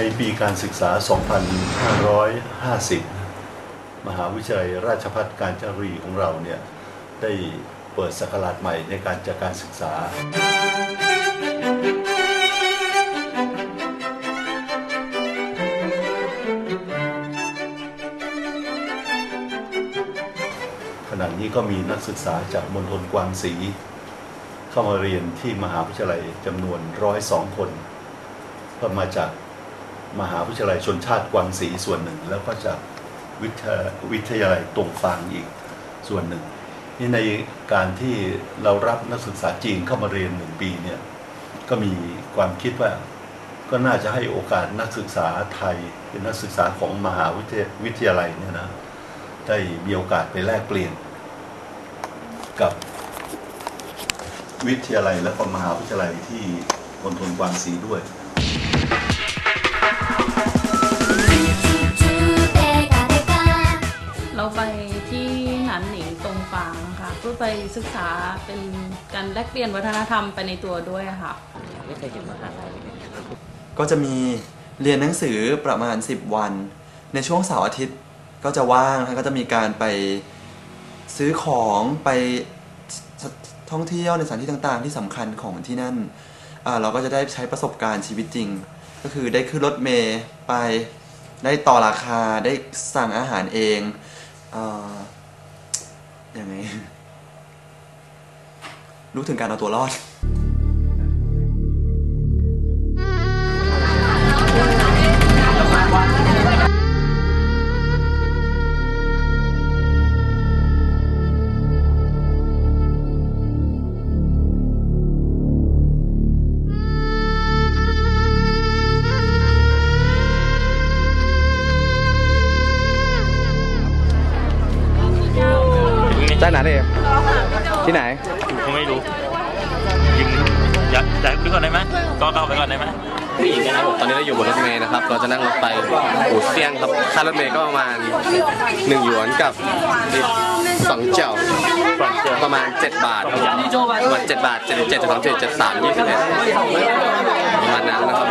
ในปีการศึกษา 2550 มหาวิทยาลัยราชภัฏการจนบุรีของเราเนี่ยได้เปิดศักราชใหม่ในการจัดการศึกษา ขณะนี้ก็มีนักศึกษาจากมณฑลกวางสีเข้ามาเรียนที่มหาวิทยาลัยจำนวนร้อยสองคนก็มาจาก มหาวิทยาลัยชนชาติกวางสีส่วนหนึ่ง แล้วก็จากวิทยาวิทยาลัยตงฟางอีกส่วนหนึ่งนี่ในการที่เรารับนักศึกษาจีนเข้ามาเรียนหนึ่งปีเนี่ยก็มีความคิดว่าก็น่าจะให้โอกาสนักศึกษาไทยเป็นนักศึกษาของมหาวิทยวทยาลัยเนี่ยนะได้มีโอกาสไปแลกเปลี่ยน กับวิทยาลัยและก็มหาวิทยาลัยที่มณฑลกวางสีด้วยานหนิงตรงฟางค่ะเพื่อไปศึกษาเป็นการแลกเปลี่ยนวัฒนธรรมไปในตัวด้วยค่ะ ไม่เคยเห็นมหาลัยเลยนะครับก็จะมีเรียนหนังสือประมาณ 10 วัน ในช่วงเสาร์อาทิตย์ก็จะว่างนะก็จะมีการไปซื้อของไปท่องเที่ยวในสถานที่ต่างๆ ที่สำคัญของที่นั่นอ่าเราก็จะได้ใช้ประสบการณ์ชีวิตจริง ก็คือได้ขึ้นรถเมย์ไปได้ต่อราคาได้สั่งอาหารเองอา ยังไง รู้ถึงการเอาตัวรอด จากไหนเนี่ยที่ไหนผมไม่รู้ยิงอยากอยากไปก่อนได้ไหมก็เข้าไปก่อนได้ไหมผู้หญิงนะครับผมตอนนี้เราอยู่บนรถเมล์นะครับ เราจะนั่งรถไฟหูเซี่ยงครับ ค่ารถเมล์ก็ประมาณ1หยวนกับสองเจ้าประมาณ 7 บาทครับผมประมาณ7บาท 7 7 2 7 7 3 21ประมาณนั้นนะครับ